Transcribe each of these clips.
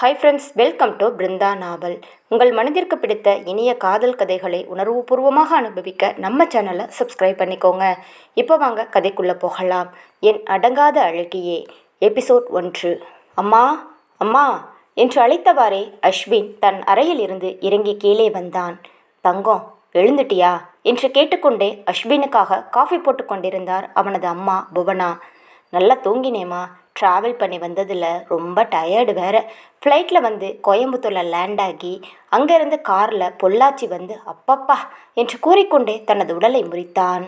Hi friends welcome to Brinda novel உங்கள் மனதிற்கு பிடித்த இனிய காதல் கதைகளை உணர்வுபூர்வமாக அனுபவிக்க நம்ம சேனலை சப்ஸ்கிரைப் பண்ணிக்கோங்க. இப்போ வாங்க கதைக்குள்ளே போகலாம். என் அடங்காத அழகியே எபிசோட் ஒன்று. அம்மா அம்மா என்று அழைத்தவாறே அஸ்வின் தன் அறையில் இருந்து இறங்கி கீழே வந்தான். தங்கம் எழுந்துட்டியா? என்று கேட்டுக்கொண்டே அஸ்வினுக்காக காஃபி போட்டு கொண்டிருந்தார் அவனது அம்மா புவனா. நல்லா தூங்கினேம்மா. ட்ராவல் பண்ணி வந்ததில் ரொம்ப டயர்டு வேறு. ஃப்ளைட்டில் வந்து கோயம்புத்தூரில் லேண்ட் ஆகி அங்கேருந்து காரில் பொள்ளாச்சி வந்து அப்பப்பா என்று கூறிக்கொண்டே தனது உடலை முறித்தான்.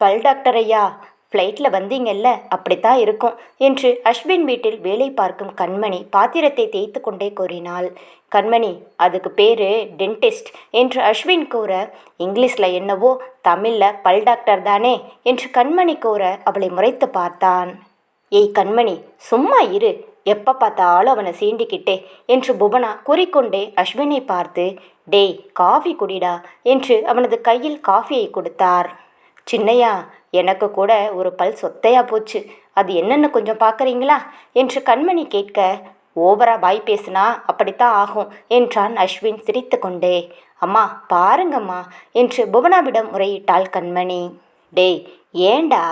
பல் டாக்டர் ஐயா ஃப்ளைட்டில் வந்தீங்கல்ல அப்படித்தான் இருக்கும் என்று அஸ்வின் வீட்டில் வேலை பார்க்கும் கண்மணி பாத்திரத்தை தேய்த்து கொண்டே கூறினாள். கண்மணி அதுக்கு பேர் டென்டிஸ்ட் என்று அஸ்வின் கூற இங்கிலீஷில் என்னவோ தமிழில் பல் டாக்டர் தானே என்று கண்மணி கூற அவளை முறைத்து பார்த்தான். ஏய் கண்மணி சும்மா இரு. எப்போ பார்த்தாலும் அவனை சீண்டிக்கிட்டே என்று புவனா கூறிக்கொண்டே அஸ்வினை பார்த்து டேய் காஃபி குடிடா என்று அவனது கையில் காஃபியை கொடுத்தார். சின்னையா எனக்கு கூட ஒரு பல் சொத்தையா போச்சு. அது என்னென்னு கொஞ்சம் பார்க்குறீங்களா? என்று கண்மணி கேட்க ஓவரா பாய் பேசுனா அப்படித்தான் ஆகும் என்றான் அஸ்வின் சிரித்து கொண்டே அம்மா பாருங்கம்மா என்று புவனாவிடம் முறையிட்டாள் கண்மணி. டேய் ஏண்டா?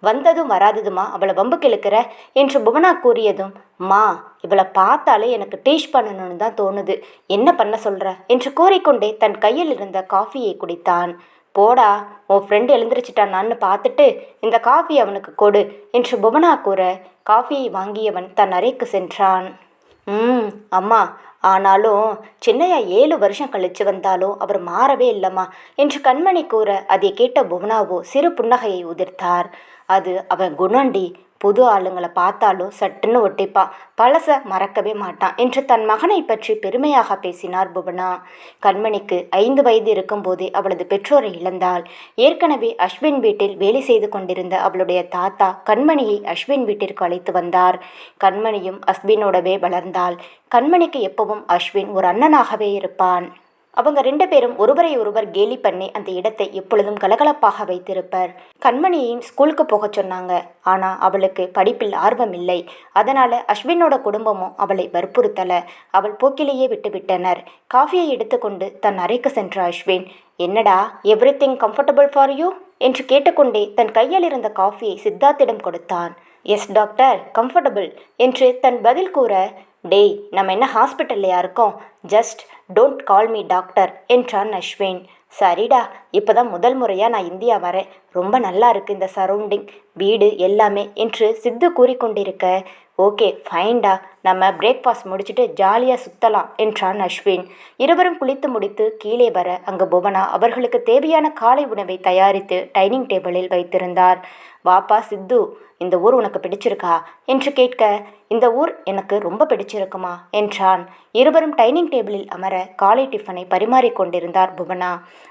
வந்ததும் வராததுமா? அவளை வம்புக்கு இழுக்கிற என்று புவனா கூறியதும் மா இவளை பார்த்தாலே எனக்கு டீச் பண்ணணும்னு தான் தோணுது. என்ன பண்ண சொல்கிற என்று கூறிக்கொண்டே தன் கையில் இருந்த காஃபியை குடித்தான். போடா உன் ஃப்ரெண்டு எழுந்திரிச்சிட்டானான்னு பார்த்துட்டு இந்த காஃபி அவனுக்கு கொடு என்று புவனா கூற காஃபியை வாங்கியவன் தன் அறைக்கு சென்றான். ம் அம்மா ஆனாலும் சின்னையா ஏழு வருஷம் கழிச்சு வந்தாலும் அவர் மாறவே இல்லைம்மா என்று கண்மணி கூற அதை கேட்ட புவனாவோ சிறு புன்னகையை உதிர்த்தார். அது அவன் குணண்டி புது ஆளுங்களை பார்த்தாலும் சட்டுன்னு ஒட்டிப்பா. பழச மறக்கவே மாட்டான் என்று தன் மகனை பற்றி பெருமையாக பேசினார் புவனா கண்மணிக்கு ஐந்து வயது இருக்கும்போதே அவளது பெற்றோரை இழந்தாள். ஏற்கனவே அஸ்வின் வீட்டில் வேலை செய்து கொண்டிருந்த அவளுடைய தாத்தா கண்மணியை அஸ்வின் வீட்டிற்கு அழைத்து வந்தார். கண்மணியும் அஸ்வினோடவே வளர்ந்தாள். கண்மணிக்கு எப்பவும் அஸ்வின் ஒரு அண்ணனாகவே இருப்பான். அவங்க ரெண்டு பேரும் ஒருவரை ஒருவர் கேலி பண்ணி அந்த இடத்தை எப்பொழுதும் கலகலப்பாக வைத்திருப்பர். கண்மணியின் ஸ்கூலுக்கு போகச் சொன்னாங்க. ஆனால் அவளுக்கு படிப்பில் ஆர்வம் இல்லை. அதனால் அஸ்வினோட குடும்பமும் அவளை வற்புறுத்தல. அவள் போக்கிலேயே விட்டுவிட்டனர் காஃபியை எடுத்துக்கொண்டு தன் அறைக்கு சென்ற அஸ்வின் என்னடா everything comfortable for you என்று கேட்டுக்கொண்டே தன் கையில் இருந்த காஃபியை சித்தார்த்திடம் கொடுத்தான். எஸ் டாக்டர் கம்ஃபர்டபுள் என்று தன் பதில் கூற டேய் நம்ம என்ன ஹாஸ்பிட்டல்லையா இருக்கோம்? Just don't call me doctor என்றான் அஸ்வின். சரிடா இப்போ தான் முதல் முறையாக நான் இந்தியா வரேன். ரொம்ப நல்லா இருக்குது இந்த சரௌண்டிங் வீடு எல்லாமே என்று சித்து கூறிக்கொண்டிருக்க ஓகே ஃபைன்டா நம்ம பிரேக்ஃபாஸ்ட் முடிச்சுட்டு ஜாலியாக சுற்றலாம் என்றான் அஸ்வின். இருவரும் குளித்து முடித்து கீழே வர அங்கு புவனா அவர்களுக்கு தேவையான காலை உணவை தயாரித்து டைனிங் டேபிளில் வைத்திருந்தார். வாப்பா சித்து இந்த ஊர் உனக்கு பிடிச்சிருக்கா? என்று கேட்க இந்த ஊர் எனக்கு ரொம்ப பிடிச்சிருக்குமா? என்றான். இருவரும் டைனிங் டேபிளில் அமர காலை டிஃபனை பரிமாறிக்கொண்டிருந்தார் புவனா.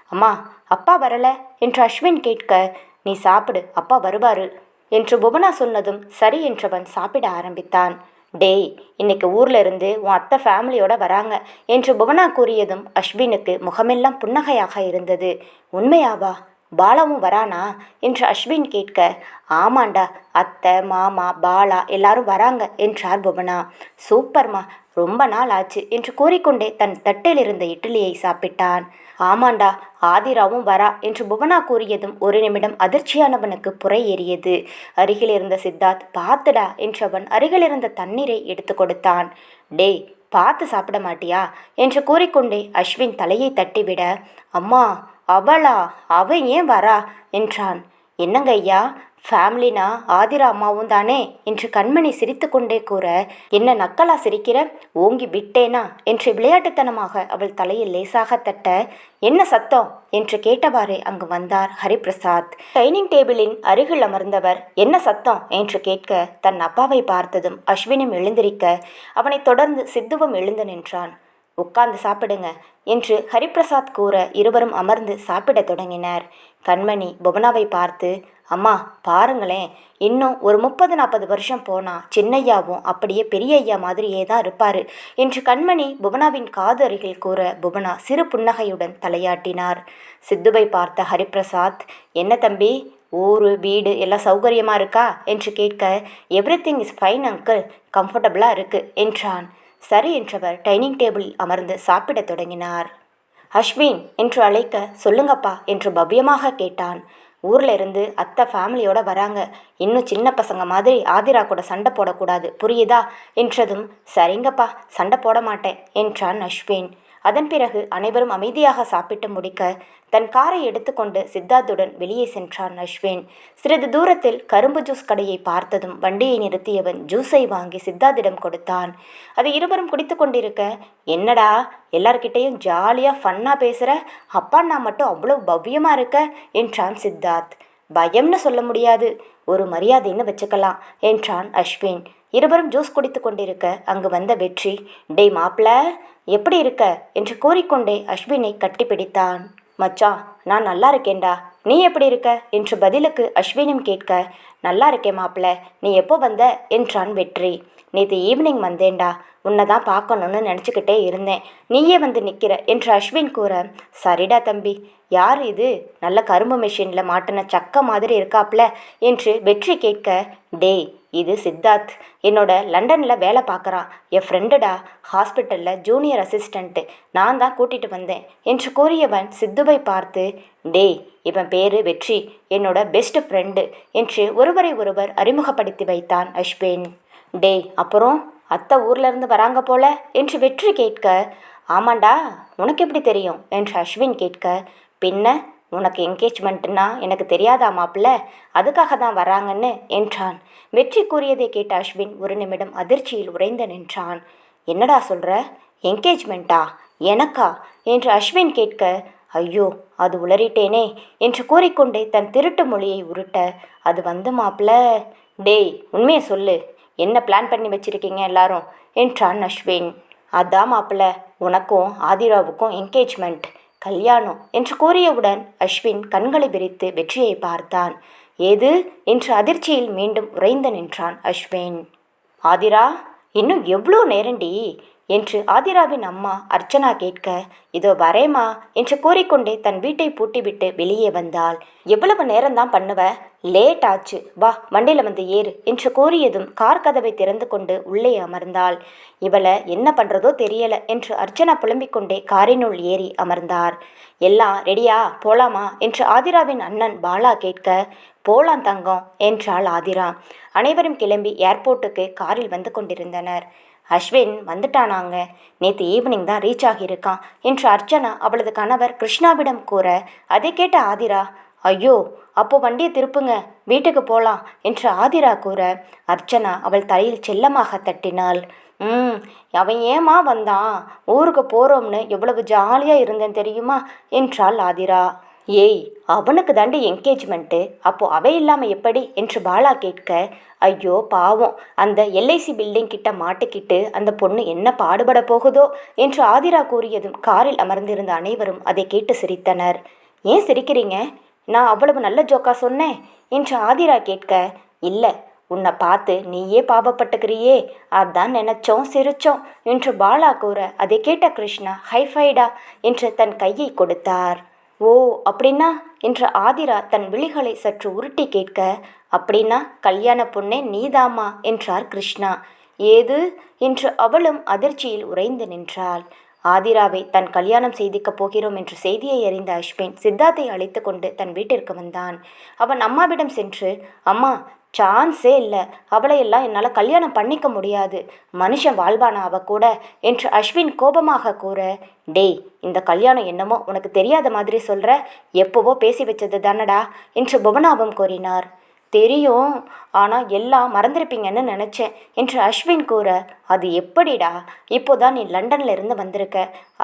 அம்மா அப்பா வரல? என்று அஸ்வின் கேட்க நீ சாப்பிடு அப்பா வருவாரு. என்று புவனா சொன்னதும் சரி என்றவன் சாப்பிட ஆரம்பித்தான். டேய் இன்னைக்கு ஊர்ல இருந்து உன் அத்தை ஃபேமிலியோட வராங்க என்று புவனா கூறியதும் அஸ்வினுக்கு முகமெல்லாம் புன்னகையாக இருந்தது. உண்மையாவா? பாலாவும் வரானா? என்று அஸ்வின் கேட்க ஆமாண்டா அத்தை மாமா பாலா எல்லாரும் வராங்க என்றார் புவனா சூப்பர்மா ரொம்ப நாள் ஆச்சு என்று கூறிக்கொண்டே தன் தட்டில் இருந்த இட்லியை சாப்பிட்டான். ஆமாண்டா ஆதிராவும் வரா என்று புவனா கூறியதும் ஒரு நிமிடம் அதிர்ச்சியானவனுக்கு புறை ஏறியது அருகில் இருந்த சித்தார்த் பார்த்துடா என்றவன் அருகில் இருந்த தண்ணீரை எடுத்து கொடுத்தான். டேய் பார்த்து சாப்பிட மாட்டியா? என்று கூறிக்கொண்டே அஸ்வின் தலையை தட்டிவிட அம்மா அவளா? அவன் ஏன் வரா? என்றான். என்னங்க ஐயா ஃபேமிலினா ஆதிரா அம்மாவும் தானே? என்று கண்மணி சிரித்து கொண்டே கூற என்ன நக்கலா சிரிக்கிற? ஓங்கி விட்டேனா? என்று விளையாட்டுத்தனமாக அவள் தலையில் லேசாக தட்ட என்ன சத்தம்? என்று கேட்டவாறே அங்கு வந்தார் ஹரிபிரசாத். டைனிங் டேபிளின் அருகில் அமர்ந்தவர் என்ன சத்தம்? என்று கேட்க தன் அப்பாவை பார்த்ததும் அஸ்வினும் எழுந்திருக்க அவனைத் தொடர்ந்து சித்துவும் எழுந்து நின்றான். உட்கார்ந்து சாப்பிடுங்க என்று ஹரிபிரசாத் கூற இருவரும் அமர்ந்து சாப்பிடத் தொடங்கினர். கண்மணி புவனாவை பார்த்து அம்மா பாருங்களேன். இன்னும் ஒரு முப்பது நாற்பது வருஷம் போனால் சின்னையாவும் அப்படியே பெரிய ஐயா மாதிரியே தான் இருப்பார் என்று கண்மணி புவனாவின் காது அருகில் கூற புவனா சிறு புன்னகையுடன் தலையாட்டினார். சித்துவை பார்த்த ஹரிபிரசாத் என்ன தம்பி ஊர் வீடு எல்லாம் சௌகரியமாக இருக்கா? என்று கேட்க everything is fine uncle கம்ஃபர்டபுளாக இருக்குது என்றான். சரி என்றவர் டைனிங் டேபிள் அமர்ந்து சாப்பிடத் தொடங்கினார். அஸ்வின் என்று அழைக்க சொல்லுங்கப்பா என்று பவ்யமாக கேட்டான். ஊரில் இருந்து அத்தை ஃபேமிலியோட வராங்க. இன்னும் சின்ன பசங்க மாதிரி ஆதிரா கூட சண்டை போடக்கூடாது. புரியுதா? என்றதும் சரிங்கப்பா சண்டை போட மாட்டேன் என்றான் அஸ்வின். அதன் பிறகு அனைவரும் அமைதியாக சாப்பிட்டு முடிக்க தன் காரை எடுத்துக்கொண்டு சித்தார்த்துடன் வெளியே சென்றான் அஸ்வின். சிறிது தூரத்தில் கரும்பு ஜூஸ் கடையை பார்த்ததும் வண்டியை நிறுத்தியவன் ஜூஸை வாங்கி சித்தார்த்திடம் கொடுத்தான். அதை இருவரும் குடித்து கொண்டிருக்க? என்னடா? எல்லார்கிட்டேயும் ஜாலியாக ஃபன்னாக பேசுகிற அப்பா நான் மட்டும் அவ்வளோ பவ்யமாக இருக்க? என்றான் சித்தார்த். பயம்னு சொல்ல முடியாது. ஒரு மரியாதைன்னு வச்சுக்கலாம் என்றான் அஸ்வின். இருவரும் ஜூஸ் குடித்து கொண்டிருக்க. அங்கு வந்த வெற்றி. டேய் மாப்பிள! எப்படி இருக்க? என்று கூறிக்கொண்டே அஸ்வினை கட்டிப்பிடித்தான். மச்சான் நான் நல்லா இருக்கேன்டா. நீ எப்படி இருக்க? என்று பதிலுக்கு அஸ்வினும் கேட்க நல்லா இருக்கேன் மாப்பிள்ள நீ எப்போ வந்த? என்றான் வெற்றி. நேற்று ஈவினிங் வந்தேன்டா. உன்னை தான் பார்க்கணுன்னு நினச்சிக்கிட்டே இருந்தேன். நீயே வந்து நிற்கிற என்று அஸ்வின் கூற சரிடா தம்பி. யார் இது? நல்ல கரும்பு மிஷினில் மாட்டின சக்க மாதிரி இருக்காப்ல. என்று வெற்றி கேட்க டேய் இது சித்தார்த். என்னோட லண்டனில் வேலை பார்க்குறான் என் ஃப்ரெண்டுடா ஹாஸ்பிட்டலில் ஜூனியர் அசிஸ்டண்ட்டு நான் தான் கூட்டிகிட்டு வந்தேன். என்று கூறியவன் சித்துவை பார்த்து டேய் இவன் பேர் வெற்றி. என்னோட பெஸ்ட் ஃப்ரெண்டு என்று ஒருவரை ஒருவர் அறிமுகப்படுத்தி வைத்தான் அஸ்வின் டேய் அப்புறம் அத்தை ஊர்லேருந்து வராங்க போல? என்று வெற்றி கேட்க ஆமாண்டா உனக்கு எப்படி தெரியும்? என்று அஸ்வின் கேட்க பின்ன உனக்கு என்கேஜ்மெண்ட்னா எனக்கு தெரியாதா மாப்பிள்ள? அதுக்காக தான் வராங்கன்னு என்றான். வெற்றி கூறியதை கேட்ட அஸ்வின் ஒரு நிமிடம் அதிர்ச்சியில் உறைந்து நின்றான். என்னடா சொல்கிற என்கேஜ்மெண்ட்டா எனக்கா? என்று அஸ்வின் கேட்க ஐயோ அது உளறிட்டேனே என்று கூறிக்கொண்டே தன் திருட்டு மொழியை உருட்ட அது வந்து மாப்பிள்ள டேய் உண்மையை சொல்லு. என்ன பிளான் பண்ணி வச்சுருக்கீங்க எல்லாரும்? என்றான் அஸ்வின். அதான் மாப்பிள்ள உனக்கும் ஆதிராவுக்கும் என்கேஜ்மெண்ட் கல்யாணம் என்று கூறியவுடன் அஸ்வின் கண்களை விரித்து வெற்றியை பார்த்தான். ஏது? என்று அதிர்ச்சியில் மீண்டும் உறைந்து நின்றான் அஸ்வின். ஆதிரா இன்னும் எவ்வளோ நேரண்டி? என்று ஆதிராவின் அம்மா அர்ச்சனா கேட்க இதோ வரேம்மா என்று கூறிக்கொண்டே தன் வீட்டை பூட்டிவிட்டு வெளியே வந்தாள். எவ்வளவு நேரம்தான் பண்ணுவ? லேட் ஆச்சு. வா வண்டியில் வந்து ஏறு என்று கூறியதும் கார் கதவை திறந்து கொண்டு உள்ளே அமர்ந்தாள். இவளை என்ன பண்ணுறதோ தெரியல என்று அர்ச்சனா புலம்பிக் கொண்டே காரினுள் ஏறி அமர்ந்தார். எல்லாம் ரெடியா? போலாமா? என்று ஆதிராவின் அண்ணன் பாலா கேட்க போலாம் தங்கம் என்றாள் ஆதிரா. அனைவரும் கிளம்பி ஏர்போர்ட்டுக்கு காரில் வந்து கொண்டிருந்தனர். அஸ்வின் வந்துட்டானாங்க. நேற்று ஈவினிங் தான் ரீச் ஆகியிருக்கான் என்று அர்ச்சனா அவளது கணவர் கிருஷ்ணாவிடம் கூற அதை கேட்ட ஆதிரா ஐயோ அப்போ வண்டியை திருப்புங்க வீட்டுக்கு போகலாம் என்று ஆதிரா கூற அர்ச்சனா அவள் தலையில் செல்லமாக தட்டினாள். ம் அவன் ஏமா வந்தான்? ஊருக்கு போகிறோம்னு எவ்வளவு ஜாலியாக இருந்தேன் தெரியுமா? என்றாள் ஆதிரா. ஏய் அவனுக்கு தாண்டி என்கேஜ்மெண்ட்டு அப்போது அவை இல்லாமல் எப்படி? என்று பாலா கேட்க ஐயோ பாவம். அந்த எல்ஐசி பில்டிங் கிட்ட மாட்டிக்கிட்டு அந்த பொண்ணு என்ன பாடுபட போகுதோ? என்று ஆதிரா கூறியதும் காரில் அமர்ந்திருந்த அனைவரும் அதை கேட்டு சிரித்தனர். ஏன் சிரிக்கிறீங்க? நான் அவ்வளவு நல்ல ஜோக்கா சொன்னேன். என்று ஆதிரா கேட்க இல்லை உன்னை பார்த்து நீயே பாவப்பட்டுக்கிறியே. அதான் நினைச்சோம் சிரிச்சோம். என்று பாலா கூற அதை கேட்ட கிருஷ்ணா ஹைஃபைடா என்று தன் கையை கொடுத்தார். ஓ அப்படின்னா? என்று ஆதிரா தன் விழிகளை சற்று உருட்டி கேட்க அப்படின்னா கல்யாண பொண்ணே நீதாமா என்றார் கிருஷ்ணா. ஏது? என்று அவளும் அதிர்ச்சியில் உறைந்து நின்றாள். ஆதிராவை தன் கல்யாணம் செய்திக்கப் போகிறோம் என்ற செய்தியை அறிந்த அஸ்வின் சித்தார்த்தை அழைத்து கொண்டு தன் வீட்டிற்கு வந்தான். அவன் அம்மாவிடம் சென்று அம்மா சான்ஸே இல்லை. அவளையெல்லாம் என்னால் கல்யாணம் பண்ணிக்க முடியாது. மனுஷன் வாழ்வானா அவ கூட? என்று அஸ்வின் கோபமாக கூற டேய் இந்த கல்யாணம் என்னமோ உனக்கு தெரியாத மாதிரி சொல்கிற எப்போவோ பேசி வச்சது தானடா? என்று புவனாபம் கூறினார். தெரியும். ஆனால் எல்லாம் மறந்துருப்பீங்கன்னு நினச்சேன் என்று அஸ்வின் கூற அது எப்படிடா? இப்போதான் நீ லண்டன்ல இருந்து வந்திருக்க.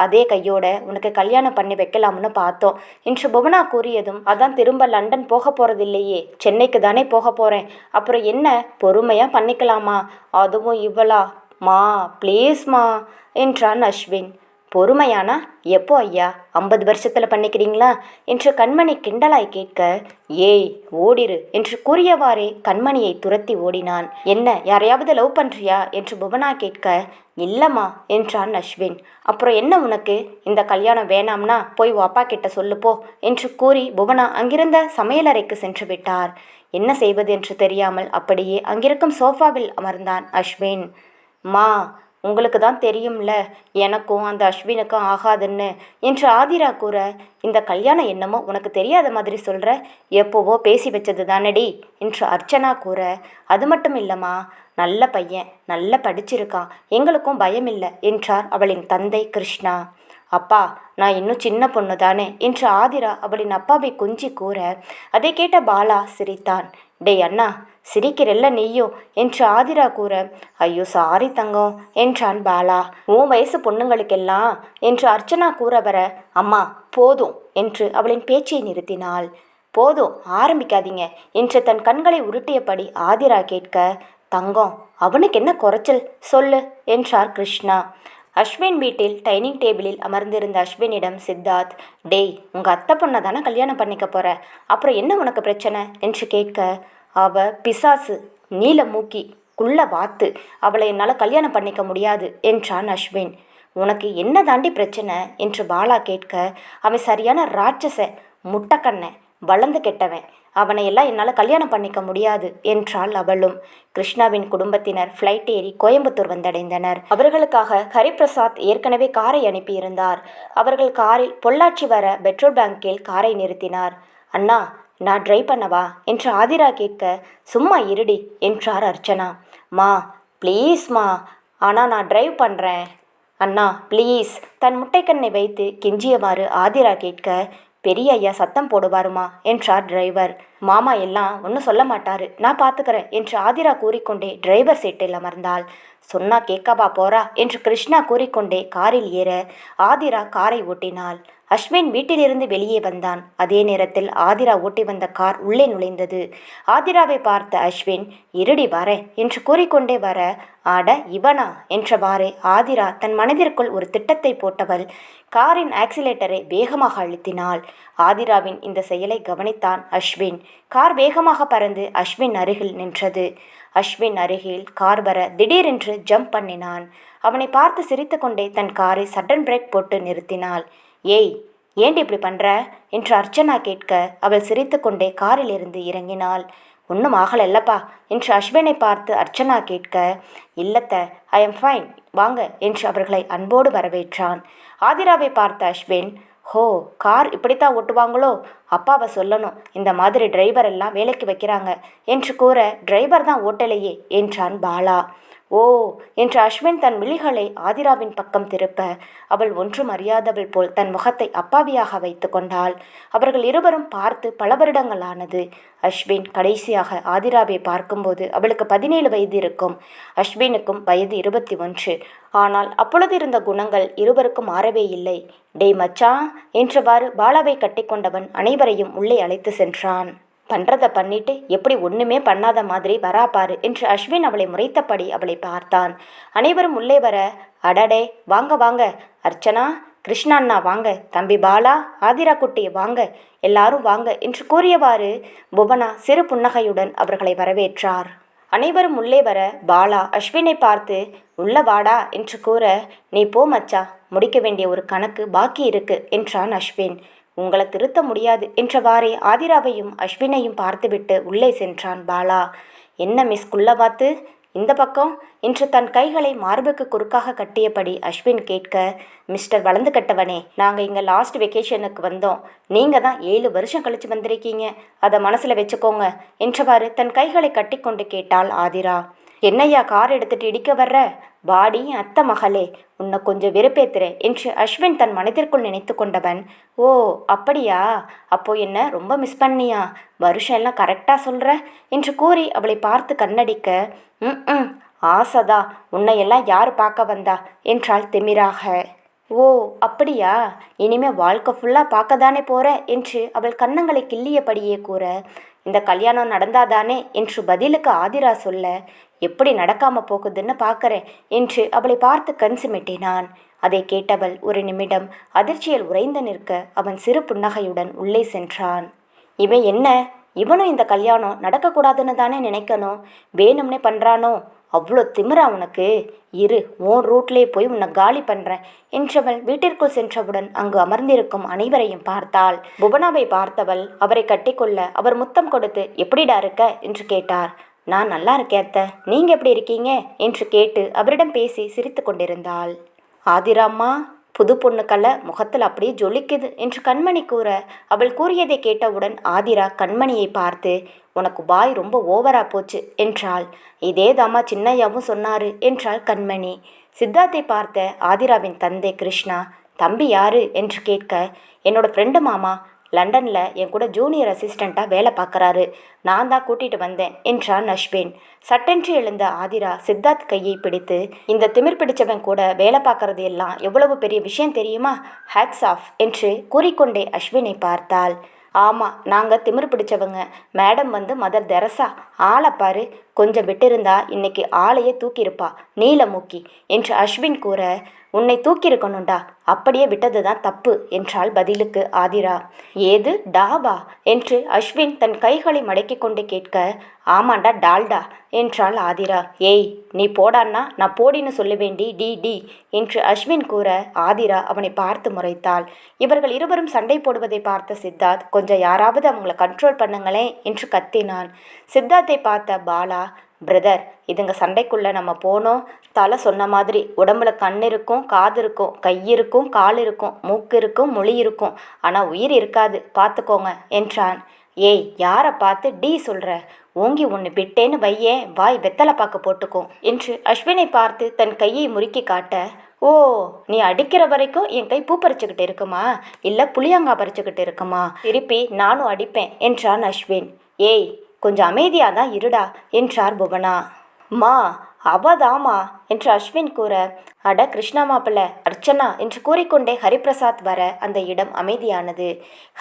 அதே கையோட உனக்கு கல்யாணம் பண்ணி வைக்கலாம்னு பார்த்தோம் என்று புவனா கூறியதும் அதான் திரும்ப லண்டன் போக போகிறதில்லையே சென்னைக்கு தானே போக போகிறேன் அப்புறம் என்ன? பொறுமையாக பண்ணிக்கலாமா? அதுவும் இவ்வளா மா ப்ளீஸ்மா என்றான் அஸ்வின். பொறுமையானா? எப்போ ஐயா? ஐம்பது வருஷத்தில் பண்ணிக்கிறீங்களா? என்று கண்மணி கிண்டலாய் கேட்க ஏய் ஓடிரு என்று கூறியவாறே கண்மணியை துரத்தி ஓடினான். என்ன யாரையாவது லவ் பண்ணுறியா என்று புவனா கேட்க இல்லைம்மா என்றான் அஸ்வின். அப்புறம் என்ன உனக்கு? இந்த கல்யாணம் வேணாம்னா போய் உன் அப்பா கிட்ட சொல்லுப்போ என்று கூறி புவனா அங்கிருந்த சமையலறைக்கு சென்று விட்டார். என்ன செய்வது என்று தெரியாமல் அப்படியே அங்கிருக்கும் சோஃபாவில் அமர்ந்தான் அஸ்வின். மா உங்களுக்கு தான் தெரியும்ல எனக்கும் அந்த அஸ்வினுக்கும் ஆகாதுன்னு. என்று ஆதிரா கூற இந்த கல்யாணம் என்னமோ உனக்கு தெரியாத மாதிரி சொல்கிற எப்போவோ பேசி வச்சது தானடி என்று அர்ச்சனா கூற அது மட்டும் இல்லைம்மா நல்ல பையன் நல்லா படிச்சிருக்கான் எங்களுக்கும் பயம் இல்லை என்றார் அவளின் தந்தை கிருஷ்ணா. அப்பா நான் இன்னும் சின்ன பொண்ணு தானே என்று ஆதிரா அவளின் அப்பாவை கொஞ்சி கூற அதை கேட்ட பாலா சிரித்தான். டேய் அண்ணா சிரிக்கிறல்ல நீயும்? என்று ஆதிரா கூற ஐயோ சாரி தங்கம் என்றான் பாலா. உன் வயசு பொண்ணுங்களுக்கெல்லாம் என்று அர்ச்சனா கூற வர அம்மா போதும் என்று அவளின் பேச்சை நிறுத்தினாள். போதும் ஆரம்பிக்காதீங்க என்று தன் கண்களை உருட்டியபடி ஆதிரா கேட்க தங்கம் அவனுக்கு என்ன குறைச்சல்? சொல்லு என்றார் கிருஷ்ணா. அஸ்வின் வீட்டில் டைனிங் டேபிளில் அமர்ந்திருந்த அஸ்வினிடம் சித்தார்த் டேய் உங்கள் அத்தை பொண்ணை தானே கல்யாணம் பண்ணிக்க போகிற அப்புறம் என்ன உனக்கு பிரச்சனை? என்று கேட்க அவ பிசாசு நீல மூக்கி குள்ள வாத்து அவளை என்னால் கல்யாணம் பண்ணிக்க முடியாது என்றான் அஸ்வின். உனக்கு என்ன தாண்டி பிரச்சனை? என்று பாலா கேட்க அவன் சரியான ராட்சச முட்டக்கண்ணை வளர்ந்து கெட்டவன். அவனை எல்லாம் என்னால் கல்யாணம் பண்ணிக்க முடியாது என்றாள் அவளும். கிருஷ்ணாவின் குடும்பத்தினர் ஃப்ளைட் ஏறி கோயம்புத்தூர் வந்தடைந்தனர். அவர்களுக்காக ஹரிபிரசாத் ஏற்கனவே காரை அனுப்பியிருந்தார். அவர்கள் காரில் பொள்ளாச்சி வர பெட்ரோல் பேங்கில் காரை நிறுத்தினார். அண்ணா நான் ட்ரை பண்ணவா? என்று ஆதிரா கேட்க சும்மா இருடி என்றார் அர்ச்சனா. மா ப்ளீஸ்மா ஆனால் நான் ட்ரைவ் பண்ணுறேன் அண்ணா ப்ளீஸ் தன் முட்டைக்கண்ணை வைத்து கெஞ்சியவாறு ஆதிரா கேட்க பெரிய ஐயா சத்தம் போடுவாருமா? என்றார் டிரைவர் மாமா எல்லாம் ஒன்றும் சொல்ல மாட்டாரு. நான் பார்த்துக்கிறேன் என்று ஆதிரா கூறிக்கொண்டே டிரைவர் சீட்டில் அமர்ந்தாள். சொன்னா கேட்கவா போறா? என்று கிருஷ்ணா கூறிக்கொண்டே காரில் ஏற ஆதிரா காரை ஓட்டினாள். அஸ்வின் வீட்டிலிருந்து வெளியே வந்தான். அதே நேரத்தில் ஆதிரா ஓட்டி வந்த கார் உள்ளே நுழைந்தது. ஆதிராவை பார்த்த அஸ்வின் இருடி வர என்று கூறிக்கொண்டே வர ஆட இவனா என்றவாறே ஆதிரா தன் மனதிற்குள் ஒரு திட்டத்தை போட்டவள் காரின் ஆக்சிலேட்டரை வேகமாக அழுத்தினாள். ஆதிராவின் இந்த செயலை கவனித்தான் அஸ்வின். கார் வேகமாக பறந்து அஸ்வின் அருகில் நின்றது. அஸ்வின் அருகில் கார் வர திடீரென்று ஜம்ப் பண்ணினான். அவனை பார்த்து சிரித்துக்கொண்டே தன் காரை சட்டன் பிரேக் போட்டு நிறுத்தினாள். ஏய் ஏண்டி இப்படி பண்ற? என்று அர்ச்சனா கேட்க அவள் சிரித்துக்கொண்டே காரிலிருந்து இறங்கினாள். ஒன்றும் ஆகலல்லப்பா என்று அஸ்வினை பார்த்து அர்ச்சனா கேட்க இல்லத்த ஐ எம் ஃபைன் வாங்க என்று அவர்களை அன்போடு வரவேற்றான். ஆதிராவை பார்த்த அஸ்வின் ஹோ கார் இப்படித்தான் ஓட்டுவாங்களோ? அப்பாவை சொல்லணும். இந்த மாதிரி டிரைவர் எல்லாம் வேலைக்கு வைக்கிறாங்க என்று கூற டிரைவர் தான் ஓட்டலையே என்றான் பாலா. ஓ என்று அஸ்வின் தன் விழிகளை ஆதிராவின் பக்கம் திருப்ப அவள் ஒன்றும் அறியாதவள் போல் தன் முகத்தை அப்பாவியாக வைத்து கொண்டாள். அவர்கள் இருவரும் பார்த்து பல வருடங்களானது. அஸ்வின் கடைசியாக ஆதிராவை பார்க்கும்போது அவளுக்கு பதினேழு வயது இருக்கும். அஸ்வினுக்கும் வயது இருபத்தி ஒன்று. ஆனால் அப்பொழுது இருந்த குணங்கள் இருவருக்கும் மாறவே இல்லை. டேய் மச்சான் என்றவாறு பாலாவை கட்டிக்கொண்டவன் அனைவரையும் உள்ளே அழைத்து சென்றான். பண்றத பண்ணிட்டு எப்படி ஒண்ணுமே பண்ணாத மாதிரி வரா பாரு என்று அஸ்வின் அவளை முறைத்தபடி அவளை பார்த்தான். அனைவரும் உள்ளே வர அடடே வாங்க வாங்க அர்ச்சனா கிருஷ்ணாண்ணா வாங்க தம்பி பாலா ஆதிரா குட்டி வாங்க எல்லாரும் வாங்க என்று கூறியவாறு புவனா சிறு புன்னகையுடன் அவர்களை வரவேற்றார். அனைவரும் உள்ளே வர பாலா அஸ்வினை பார்த்து உள்ள வாடா என்று கூற நீ போ மச்சா முடிக்க வேண்டிய ஒரு கணக்கு பாக்கி இருக்கு என்றான் அஸ்வின். உங்களை திருத்த முடியாது என்றவாறே ஆதிராவையும் அஸ்வினையும் பார்த்துவிட்டு உள்ளே சென்றான் பாலா. என்ன மிஸ் பார்த்து இந்த பக்கம்? இன்று தன் கைகளை மார்புக்கு குறுக்காக கட்டியபடி அஸ்வின் கேட்க மிஸ்டர் வளர்ந்து கட்டவனே நாங்கள் இங்கே லாஸ்ட் வெக்கேஷனுக்கு வந்தோம். நீங்கள் தான் ஏழு வருஷம் கழிச்சு வந்திருக்கீங்க. அதை மனசில் வச்சுக்கோங்க என்றவாறு தன் கைகளை கட்டிக்கொண்டு கேட்டாள் ஆதிரா. என்னையா கார் எடுத்துட்டு இடிக்க வர்ற? வாடி அத்த மகளே உன்னை கொஞ்சம் வெறுப்பேத்துறேன் என்று அஸ்வின் தன் மனதிற்குள் நினைத்து கொண்டவன். ஓ அப்படியா? அப்போ என்ன ரொம்ப மிஸ் பண்ணியா? வருஷம் எல்லாம் கரெக்டாக சொல்கிற என்று கூறி அவளை பார்த்து கண்ணடிக்க ம் ம் ஆசைதா உன்னை எல்லாம் யார் பார்க்க வந்தா? என்றாள் திமிராக. ஓ அப்படியா? இனிமே வாழ்க்கை ஃபுல்லாக பார்க்க தானே போற? என்று அவள் கன்னங்களை கிள்ளியபடியே கூற இந்த கல்யாணம் நடந்தாதானே? என்று பதிலுக்கு ஆதிரா சொல்ல எப்படி நடக்காம போகுதுன்னு பார்க்கறேன் என்று அவளை பார்த்து கண் சிமிட்டினான். அதை கேட்டவள் ஒரு நிமிடம் அதிர்ச்சியில் உறைந்து நிற்க அவன் சிறு புன்னகையுடன் உள்ளே சென்றான். இவன் என்ன? இவனும் இந்த கல்யாணம் நடக்கக்கூடாதுன்னு தானே நினைக்கணும்? வேணும்னே பண்ணுறானோ அவ்வளோ திமிரா உனக்கு? இரு ஓன் ரூட்லேயே போய் உன்னை காலி பண்ணுறேன் என்றவள் வீட்டிற்குள் சென்றவுடன் அங்கு அமர்ந்திருக்கும் அனைவரையும் பார்த்தாள். புவனாவை பார்த்தவள் அவரை கட்டிக்கொள்ள அவர் முத்தம் கொடுத்து எப்படிடா இருக்க? என்று கேட்டார். நான் நல்லா இருக்கேன் அத்தை. நீங்க எப்படி இருக்கீங்க? என்று கேட்டு அவரிடம் பேசி சிரித்து கொண்டிருந்தாள். ஆதிராம்மா புது பொண்ணுக்கல்ல முகத்தில் அப்படியே ஜொலிக்குது என்று கண்மணி கூற அவள் கூறியதை கேட்டவுடன் ஆதிரா கண்மணியை பார்த்து உனக்கு பாய் ரொம்ப ஓவரா போச்சு என்றாள். இதேதாம்மா சின்னையாவும் சொன்னாரு என்றாள் கண்மணி. சித்தார்த்தை பார்த்த ஆதிராவின் தந்தை கிருஷ்ணா தம்பி யாரு? என்று கேட்க என்னோட ஃப்ரெண்டு மாமா லண்டனில் என் கூட ஜூனியர் அசிஸ்டண்ட்டாக வேலை பார்க்குறாரு நான் தான் கூட்டிகிட்டு வந்தேன் என்றான் அஸ்வின் சட்டென்று எழுந்த ஆதிரா சித்தார்த் கையை பிடித்து இந்த திமிர் பிடிச்சவன் கூட வேலை பார்க்கறது எல்லாம் எவ்வளவு பெரிய விஷயம் தெரியுமா? ஹேட்ஸ் ஆஃப் என்று கூறிக்கொண்டே அஸ்வினை பார்த்தாள். ஆமாம் நாங்கள் திமிர் பிடிச்சவங்க. மேடம் வந்து மதர் தெரசா. ஆளை பாரு கொஞ்சம் விட்டிருந்தா இன்னைக்கு ஆளையே தூக்கியிருப்பா. நீல மூக்கி. என்று அஸ்வின் கூற உன்னை தூக்கியிருக்கணும்டா. அப்படியே விட்டது தான் தப்பு என்றாள் பதிலுக்கு ஆதிரா. ஏது? டாவா? என்று அஸ்வின் தன் கைகளை மடக்கி கொண்டு கேட்க ஆமாண்டா டால்டா என்றாள் ஆதிரா. ஏய் நீ போடான்னா நான் போடின்னு சொல்ல வேண்டி டி டி என்று அஸ்வின் கூற ஆதிரா அவனை பார்த்து முறைத்தாள். இவர்கள் இருவரும் சண்டை போடுவதை பார்த்த சித்தார்த் கொஞ்சம் யாராவது அவங்கள கண்ட்ரோல் பண்ணுங்களேன் என்று கத்தினான். சித்தார்த்தை பார்த்த பாலா பிரதர் இதுங்க சண்டைக்குள்ளே நம்ம போனோம். தலை சொன்ன மாதிரி உடம்புல கண் இருக்கும் காது இருக்கும் கை இருக்கும் கால் இருக்கும் மூக்கு இருக்கும் மொழி இருக்கும். ஆனால் உயிர் இருக்காது. பார்த்துக்கோங்க என்றான். ஏய் யாரை பார்த்து டி சொல்கிற ஓங்கி ஒன்று விட்டேன்னு வையேன் வாய் வெத்தலை பார்க்க போட்டுக்கும் என்று அஸ்வினை பார்த்து தன் கையை முறுக்கி காட்ட ஓ நீ அடிக்கிற வரைக்கும் என் கை பூ பறிச்சுக்கிட்டு இருக்குமா? இல்லை புளியங்காய் பறிச்சுக்கிட்டு இருக்குமா? திருப்பி நானும் அடிப்பேன் என்றான் அஸ்வின். ஏய் கொஞ்சம் அமைதியாக தான் இருடா என்றார் புவனா. மா அவதாமா என்று அஸ்வின் கூற அட கிருஷ்ணா மாப்பிள்ள அர்ச்சனா என்று கூறிக்கொண்டே ஹரிபிரசாத் வர அந்த இடம் அமைதியானது.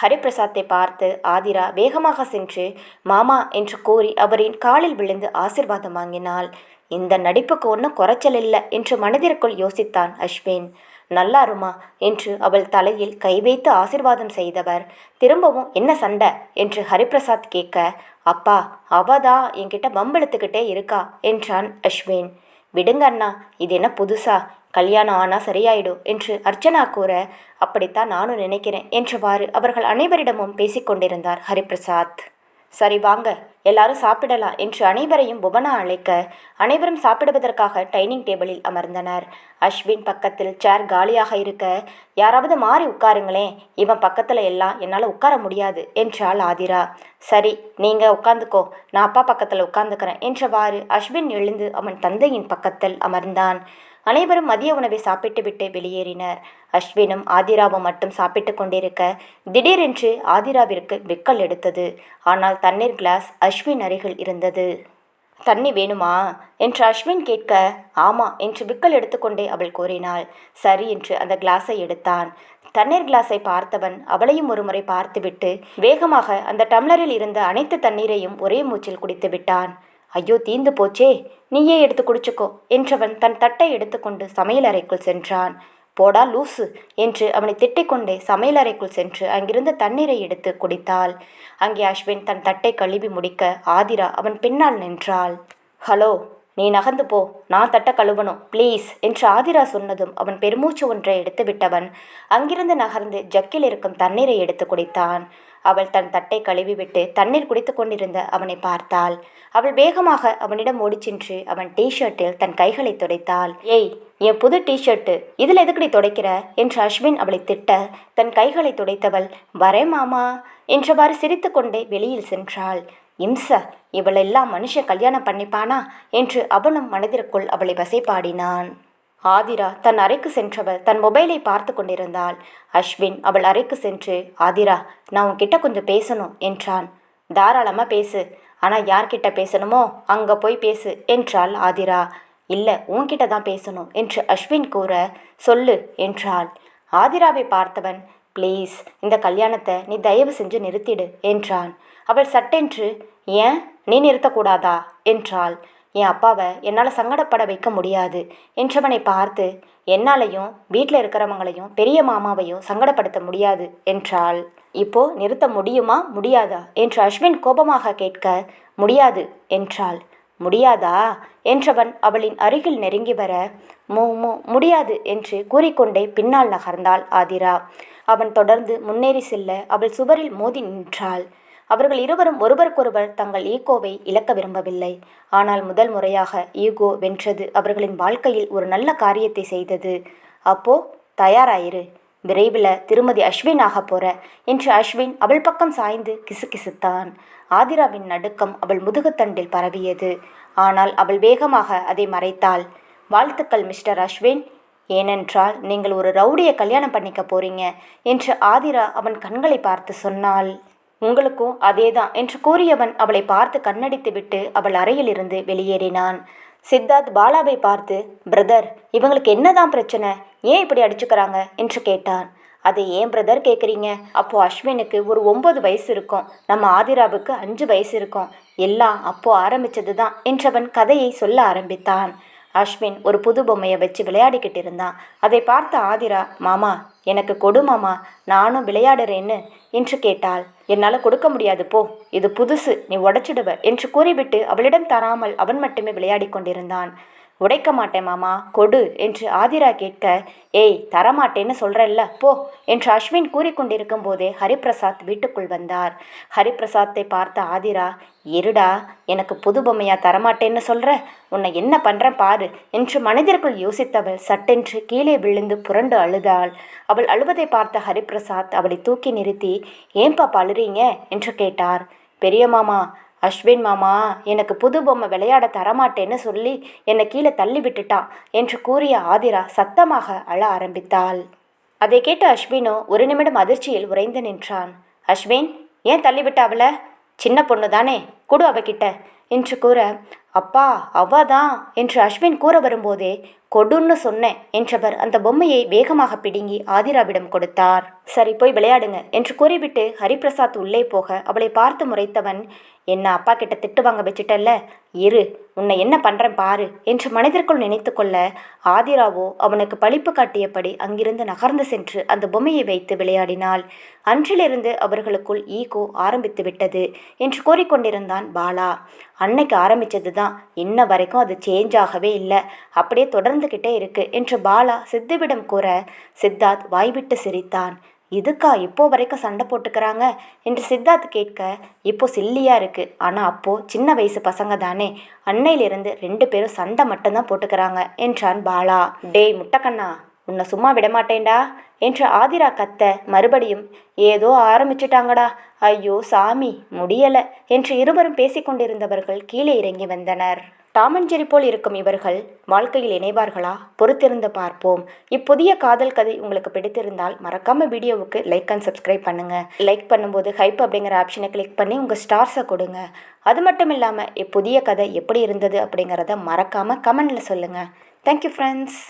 ஹரிபிரசாத்தை பார்த்து ஆதிரா வேகமாக சென்று மாமா என்று கூறி அவரின் காலில் விழுந்து ஆசிர்வாதம் வாங்கினாள். இந்த நடிப்புக்கு ஒன்றும் குறைச்சல் இல்லை என்று மனதிற்குள் யோசித்தான் அஸ்வின். நல்லாருமா? என்று அவள் தலையில் கை வைத்து ஆசிர்வாதம் செய்தவர். திரும்பவும் என்ன சண்டை? என்று ஹரிபிரசாத் கேட்க அப்பா அவதா என்கிட்ட வம்பெழுத்துக்கிட்டே இருக்கா? என்றான் அஸ்வின். விடுங்க அண்ணா இது என்ன புதுசா? கல்யாணம் ஆனா சரியாயிடும் என்று அர்ச்சனா கூற அப்படித்தான் நானும் நினைக்கிறேன் என்றவாறு அவர்கள் அனைவரிடமும் பேசிக்கொண்டிருந்தார் ஹரிபிரசாத். சரி வாங்க எல்லாரும் சாப்பிடலாம் என்று அனைவரையும் புவனா அழைக்க அனைவரும் சாப்பிடுவதற்காக டைனிங் டேபிளில் அமர்ந்தனர். அஸ்வின் பக்கத்தில் சேர் காலியாக இருக்க யாராவது மாறி உட்காருங்களேன் இவன் பக்கத்தில் எல்லாம் என்னால் உட்கார முடியாது என்றாள் ஆதிரா. சரி நீங்கள் உட்காந்துக்கோ நான் அப்பா பக்கத்தில் உட்காந்துக்கிறேன் என்றவாறு அஸ்வின் எழுந்து அவன் தந்தையின் பக்கத்தில் அமர்ந்தான். அனைவரும் மதிய உணவை சாப்பிட்டுவிட்டு வெளியேறினர். அஸ்வினும் ஆதிராவும் மட்டும் சாப்பிட்டு கொண்டிருக்க திடீரென்று ஆதிராவிற்கு விக்கல் எடுத்தது. ஆனால் தண்ணீர் கிளாஸ் அஸ்வின் அருகில் இருந்தது. தண்ணி வேணுமா? என்று அஸ்வின் கேட்க ஆமா என்று விக்கல் எடுத்துக்கொண்டே அவள் கூறினாள். சரி என்று அந்த கிளாஸை எடுத்தான். தண்ணீர் கிளாஸை பார்த்தவன் அவளையும் ஒருமுறை பார்த்துவிட்டு வேகமாக அந்த டம்ளரில் இருந்த அனைத்து தண்ணீரையும் ஒரே மூச்சில் குடித்து விட்டான். ஐயோ தீந்து போச்சே. நீயே எடுத்து குடிச்சுக்கோ என்றவன் தன் தட்டை எடுத்துக்கொண்டு சமையலறைக்குள் சென்றான். போடா லூசு என்று அவனை திட்டிக்கொண்டே சமையலறைக்குள் சென்று அங்கிருந்து தண்ணீரை எடுத்து குடித்தாள். அங்கே அஸ்வின் தன் தட்டை கழுவி முடிக்க ஆதிரா அவன் பின்னால் நின்றாள். ஹலோ நீ நகர்ந்து போ. நான் தட்ட கழுவணும். ப்ளீஸ் என்று ஆதிரா சொன்னதும் அவன் பெருமூச்சு ஒன்றை எடுத்து விட்டவன் அங்கிருந்து நகர்ந்து ஜக்கில் இருக்கும் தண்ணீரை எடுத்து குடித்தான். அவள் தன் தட்டை கழுவிவிட்டு தண்ணீர் குடித்து கொண்டிருந்த அவனை பார்த்தாள். அவள் வேகமாக அவனிடம் ஓடிச் சென்று அவன் ஷர்ட்டில் தன் கைகளை துடைத்தாள். ஏய் என் புது டிஷர்ட்டு இதில் எதுக்கடி துடைக்கிற? என்று அஸ்வின் அவளை திட்ட தன் கைகளை துடைத்தவள் வரே மாமா என்றவாறு சிரித்துக்கொண்டே வெளியில் சென்றாள். இம்ச இவளெல்லாம் மனுஷன் கல்யாணம் பண்ணிப்பானா? என்று அவனும் மனதிற்குள் அவளை வசைப்பாடினான். ஆதிரா தன் அறைக்கு சென்றவள் தன் மொபைலை பார்த்து கொண்டிருந்தாள். அஸ்வின் அவள் அறைக்கு சென்று ஆதிரா நான் உன்கிட்ட கொஞ்சம் பேசணும் என்றான். தாராளமாக பேசு ஆனால் யார்கிட்ட பேசணுமோ அங்கே போய் பேசு என்றாள் ஆதிரா. இல்லை உன்கிட்ட தான் பேசணும் என்று அஸ்வின் கூற சொல்லு என்றாள். ஆதிராவை பார்த்தவன் ப்ளீஸ் இந்த கல்யாணத்தை நீ தயவு செஞ்சு நிறுத்திடு என்றான். அவள் சட்டென்று ஏன்? நீ நிறுத்தக்கூடாதா? என்றாள். என் அப்பாவை என்னால் சங்கடப்பட வைக்க முடியாது என்றவனை பார்த்து என்னாலையும் வீட்டில் இருக்கிறவங்களையும் பெரிய மாமாவையும் சங்கடப்படுத்த முடியாது என்றாள். இப்போ நிறுத்த முடியுமா? முடியாதா? என்று அஸ்வின் கோபமாக கேட்க முடியாது என்றாள். முடியாதா? என்றவன் அவளின் அருகில் நெருங்கி வர மு முடியாது என்று கூறிக்கொண்டே பின்னால் நகர்ந்தாள் ஆதிரா. அவன் தொடர்ந்து முன்னேறி செல்ல அவள் சுவரில் மோதி நின்றாள். அவர்கள் இருவரும் ஒருவருக்கொருவர் தங்கள் ஈகோவை இழக்க விரும்பவில்லை. ஆனால் முதல் முறையாக ஈகோ வென்றது அவர்களின் வாழ்க்கையில் ஒரு நல்ல காரியத்தை செய்தது. அப்போ தயாராயிரு. விரைவில் திருமதி அஸ்வின் ஆக போற. என்று அஸ்வின் அவள் பக்கம் சாய்ந்து கிசுகிசுத்தான். ஆதிராவின் நடுக்கம் அவள் முதுகுத்தண்டில் பரவியது. ஆனால் அவள் வேகமாக அதை மறைத்தாள். வாழ்த்துக்கள் மிஸ்டர் அஸ்வின். ஏனென்றால் நீங்கள் ஒரு ரவுடியை கல்யாணம் பண்ணிக்க போறீங்க என்று ஆதிரா அவன் கண்களை பார்த்து சொன்னாள். உங்களுக்கும் அதேதான் என்று கூறியவன் அவளை பார்த்து கண்ணடித்து விட்டு அவள் அறையிலிருந்து வெளியேறினான். சித்தார்த் பாலாவை பார்த்து பிரதர் இவங்களுக்கு என்னதான் பிரச்சனை? ஏன் இப்படி அடிச்சுக்கிறாங்க? என்று கேட்டான். அதை ஏன் பிரதர் கேட்குறீங்க அப்போது அஸ்வினுக்கு ஒரு ஒம்பது வயசு இருக்கும். நம்ம ஆதிராவுக்கு அஞ்சு வயசு இருக்கும். எல்லாம் அப்போது ஆரம்பிச்சது தான் என்றவன் கதையை சொல்ல ஆரம்பித்தான். அஸ்வின் ஒரு புது பொம்மையை வச்சு விளையாடிக்கிட்டு இருந்தான். அதை பார்த்த ஆதிரா மாமா எனக்கு கொடு மாமா. நானும் விளையாடுறேன்னு என்று கேட்டாள். என்னால் கொடுக்க முடியாது போ. இது புதுசு. நீ உடச்சிடுவ என்று கூறிவிட்டு அவளிடம் தராமல் அவன் மட்டுமே விளையாடி கொண்டிருந்தான். உடைக்க மாட்டேன் மாமா கொடு என்று ஆதிரா கேட்க ஏய் தரமாட்டேன்னு சொல்கிறல்ல போ என்று அஸ்வின் கூறிக்கொண்டிருக்கும் போதே ஹரிபிரசாத் வீட்டுக்குள் வந்தார். ஹரிபிரசாத்தை பார்த்த ஆதிரா இருடா எனக்கு புது பொம்மையா தரமாட்டேன்னு சொல்கிற உன்னை என்ன பண்ணுறேன் பாரு என்று மனிதர்கள் யோசித்தவள் சட்டென்று கீழே விழுந்து புரண்டு அழுதாள். அவள் அழுவதை பார்த்த ஹரிபிரசாத் அவளை தூக்கி நிறுத்தி ஏன்பா பழுறீங்க? என்று கேட்டார். பெரிய மாமா அஸ்வின் மாமா எனக்கு புது பொம்மை விளையாட தரமாட்டேன்னு சொல்லி என்னை கீழே தள்ளி விட்டுட்டான் என்று கூறிய ஆதிரா சத்தமாக அழ ஆரம்பித்தாள். அதை கேட்டு அஸ்வினோ ஒரு நிமிடம் அதிர்ச்சியில் உறைந்து நின்றான். அஸ்வின் ஏன் தள்ளிவிட்ட அவளை சின்ன பொண்ணு தானே கொடு அவகிட்ட என்று கூற அப்பா அவ்வாதான் என்று அஸ்வின் கூற வரும்போதே கொடுன்னு சொன்னேன் என்றவர் அந்த பொம்மையை வேகமாக பிடுங்கி ஆதிராவிடம் கொடுத்தார். சரி போய் விளையாடுங்க என்று கூறிவிட்டு ஹரிபிரசாத் உள்ளே போக அவளை பார்த்து முறைத்தவன் என்ன அப்பா கிட்ட திட்டு வாங்க வச்சுட்டல்ல? இரு உன்னை என்ன பண்றேன் பாரு என்று மனிதர்கள் நினைத்து கொள்ள ஆதிராவோ அவனுக்கு பழிப்பு காட்டியபடி அங்கிருந்து நகர்ந்து சென்று அந்த பொம்மையை வைத்து விளையாடினாள். அன்றிலிருந்து அவர்களுக்குள் ஈகோ ஆரம்பித்து விட்டது என்று கூறிக்கொண்டிருந்தான் பாலா. அன்னைக்கு ஆரம்பித்தது தான் இன்ன வரைக்கும் அது சேஞ்ச் ஆகவே இல்லை. அப்படியே தொடர்ந்து தொடர்ந்துக்கிட்டே இருக்கு என்று பாலா சித்துவிடம் கூற சித்தார்த் வாய்விட்டு சிரித்தான். இதுக்கா இப்போ வரைக்கும் சண்டை போட்டுக்கிறாங்க? என்று சித்தார்த் கேட்க இப்போ சில்லியாக இருக்குது ஆனால் அப்போது சின்ன வயசு பசங்க தானே. அன்னையிலிருந்து ரெண்டு பேரும் சண்டை மட்டும்தான் போட்டுக்கிறாங்க என்றான் பாலா. டேய் முட்டக்கண்ணா உன்னை சும்மா விடமாட்டேன்டா என்று ஆதிரா கத்த மறுபடியும் ஏதோ ஆரம்பிச்சிட்டாங்கடா. ஐயோ சாமி முடியல என்று இருவரும் பேசிக்கொண்டிருந்தவர்கள் கீழே இறங்கி வந்தனர். டாமஞ்சேரி போல் இருக்கும் இவர்கள் வாழ்க்கையில் இணைவார்களா? பொறுத்திருந்து பார்ப்போம். இப்புதிய காதல் கதை உங்களுக்கு பிடித்திருந்தால் மறக்காம வீடியோவுக்கு லைக் அண்ட் சப்ஸ்கிரைப் பண்ணுங்க. லைக் பண்ணும்போது ஹைப் அப்படிங்கிற ஆப்ஷனை கிளிக் பண்ணி உங்கள் ஸ்டார்ஸை கொடுங்க. அது மட்டும் இல்லாமல் இப்புதிய கதை எப்படி இருந்தது அப்படிங்கிறத மறக்காம கமெண்ட்ல சொல்லுங்க. Thank you friends